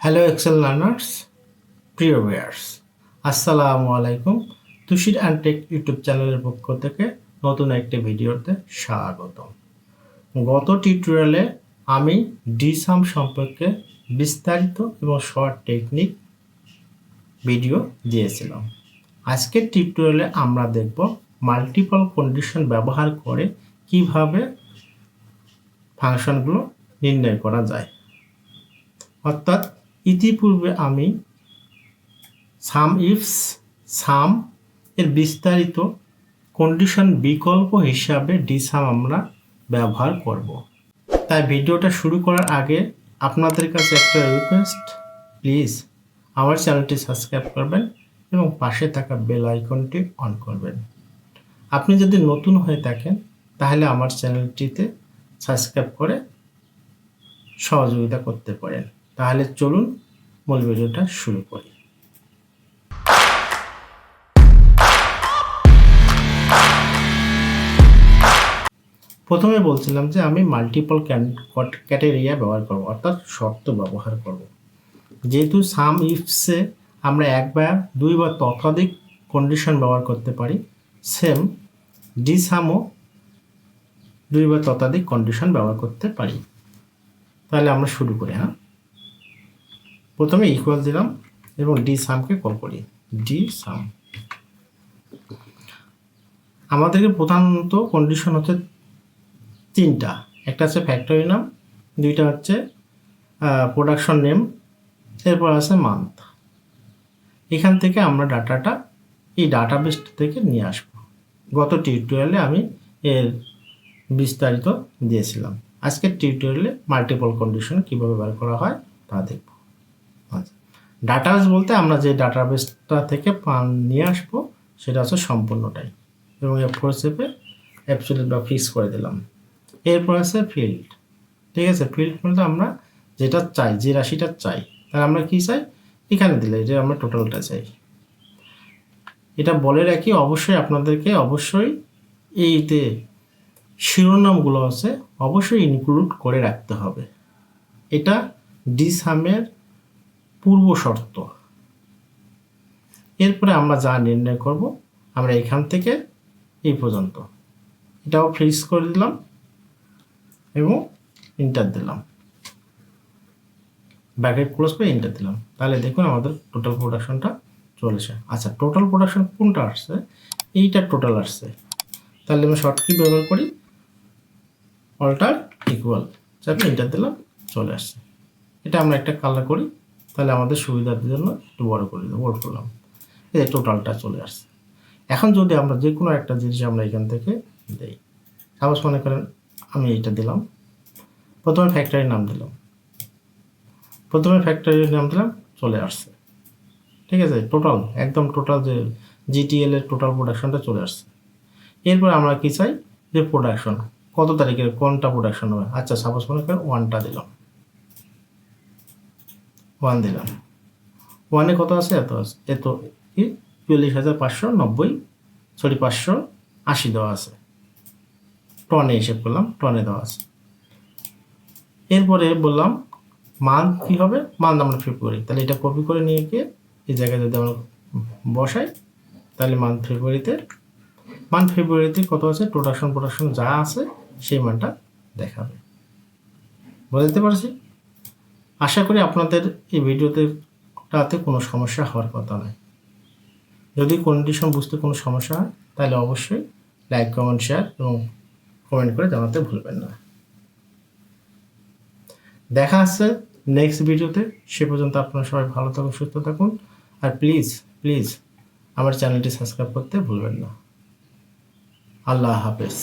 Hello Excel learners প্রিয় viewers আসসালামু আলাইকুম তুষির অ্যান্ড টেক ইউটিউব চ্যানেলের পক্ষ থেকে নতুন একটি ভিডিওতে স্বাগত গত টিউটোরিয়ালে আমি ডিসাম সম্পর্কে বিস্তারিত এবং শর্ট টেকনিক ভিডিও দিয়েছিলাম। আজকের টিউটোরিয়ালে আমরা দেখব মাল্টিপল কন্ডিশন ব্যবহার করে কীভাবে ফাংশনগুলো নির্ণয় করা যায়। অর্থাৎ ইতিপূর্বে আমি সাম ইফস, সাম এর বিস্তারিত কন্ডিশন বিকল্প হিসাবে ডিসাম আমরা ব্যবহার করব। তাই ভিডিওটা শুরু করার আগে আপনাদের কাছে একটা রিকোয়েস্ট প্লিজ আমার চ্যানেলটি সাবস্ক্রাইব করবেন এবং পাশে থাকা বেল আইকনটি অন করবেন। আপনি যদি নতুন হয়ে থাকেন, তাহলে আমার চ্যানেলটিতে সাবস্ক্রাইব করে সহযোগিতা করতে পারেন। তাহলে চলুন মূল ভিডিওটা শুরু করি। প্রথমে বলছিলাম যে আমি মাল্টিপল ক্যাটেরিয়া ব্যবহার করব, অর্থাৎ শর্ত ব্যবহার করব। যেহেতু সাম ইফসে আমরা এক বা দুই বা ততোধিক কন্ডিশন ব্যবহার করতে পারি সেম ডি সামও দুই বা ততোধিক কন্ডিশন ব্যবহার করতে পারি। তাহলে আমরা শুরু করি হ্যাঁ? প্রথমে ইকুয়াল দিলাম এবং ডি সামকে কল করি। ডি সাম আমাদেরকে প্রধানত কন্ডিশন হচ্ছে তিনটা। একটা হচ্ছে ফ্যাক্টরি নাম দুইটা হচ্ছে প্রোডাকশন নেম এরপর আছে মান্থ এখান থেকে আমরা ডাটাটা এই ডাটাবেস থেকে নিয়ে আসব। গত টিউটোরিয়ালে আমি এর বিস্তারিত দিয়েছিলাম। আজকের টিউটোরিয়ালে মাল্টিপল কন্ডিশন কীভাবে বের করা হয় তা দেখব। আচ্ছা ডাটাবেস বলতে আমরা যে ডাটাবেসটা থেকে পান নিয়ে আসব, সেটা হচ্ছে সম্পূর্ণটাই। এবং এফ ফোর সেপে অ্যাপসুলেট বা ফিক্স করে দিলাম। এরপর আছে ফিল্ড ঠিক আছে? ফিল্ড বলতে আমরা যেটা চাই, যে রাশিটা চাই, তাহলে আমরা কি চাই? এখানে দিলে, যে আমরা টোটালটা চাই। এটা বলে রাখি, অবশ্যই আপনাদেরকে অবশ্যই এইতে শিরোনামগুলো আছে, অবশ্যই ইনক্লুড করে রাখতে হবে। এটা ডিসামের পূর্ব শর্ত এরপরে আমরা যা নির্ণয় করব, আমরা এখান থেকে এই পর্যন্ত। এটাও ফ্রিজ করে দিলাম এবং ইন্টার দিলাম। ব্যাকেট ক্লোজ করে ইন্টার দিলাম। তাহলে দেখুন আমাদের টোটাল প্রোডাকশনটা চলেছে। আচ্ছা টোটাল প্রোডাকশন কোনটা আসছে? এইটা টোটাল আসছে। তাহলে আমি শর্ট কি ব্যবহার করি। অল্টার ইকুয়াল চাপে ইন্টার দিলাম, চলে আসছে। এটা আমরা একটা কালার করি। তাহলে আমাদের সুবিধার জন্য একটু বড় করে দেবো বড় করলাম। এই টোটালটা চলে আসছে। এখন যদি আমরা যে কোনো একটা জিনিস আমরা এখান থেকে দিই, সাপোজ মনে করেন আমি এইটা দিলাম, প্রথমে ফ্যাক্টরির নাম দিলাম। প্রথমে ফ্যাক্টরির নাম দিলাম, চলে আসছে। ঠিক আছে টোটাল একদম টোটাল যে জিটিএল এর টোটাল প্রোডাকশনটা চলে আসছে। এরপর আমরা কি চাই? যে প্রোডাকশন কত তারিখের, কোনটা প্রোডাকশন হবে? আচ্ছা সাপোজ মনে করেন ওয়ানটা দিলাম। ওয়ান দিলাম। ওয়ানে কত আছে? এত আছে। এত কি চল্লিশ হাজার পাঁচশো নব্বই, সরি, পাঁচশো আশি দেওয়া আছে। টনে হিসেব করলাম, টনে দেওয়া আছে। এরপরে বললাম মান্থ কী হবে? মান্থ আমরা ফেব্রুয়ারি তাহলে এটা কপি করে নিয়ে গিয়ে এই জায়গায় যদি আমরা বসাই, তাহলে মান্থ ফেব্রুয়ারিতে মান্থ ফেব্রুয়ারিতে কত আছে? প্রোডাকশন প্রোডাকশন যা আছে, সেই মানটা দেখাবে। বুঝতে পারছি? আশা করি আপনাদের এই ভিডিওতে তাতে কোনো সমস্যা হওয়ার কথা নয়। যদি কন্ডিশন বুঝতে কোনো সমস্যা হয়, তাহলে অবশ্যই লাইক কমেন্ট শেয়ার এবং কমেন্ট করে জানাতে ভুলবেন না। দেখা আসছে নেক্সট ভিডিওতে। সে পর্যন্ত আপনারা সবাই ভালো থাকুন, সুস্থ থাকুন। আর প্লিজ প্লিজ আমার চ্যানেলটি সাবস্ক্রাইব করতে ভুলবেন না। আল্লাহ হাফেজ।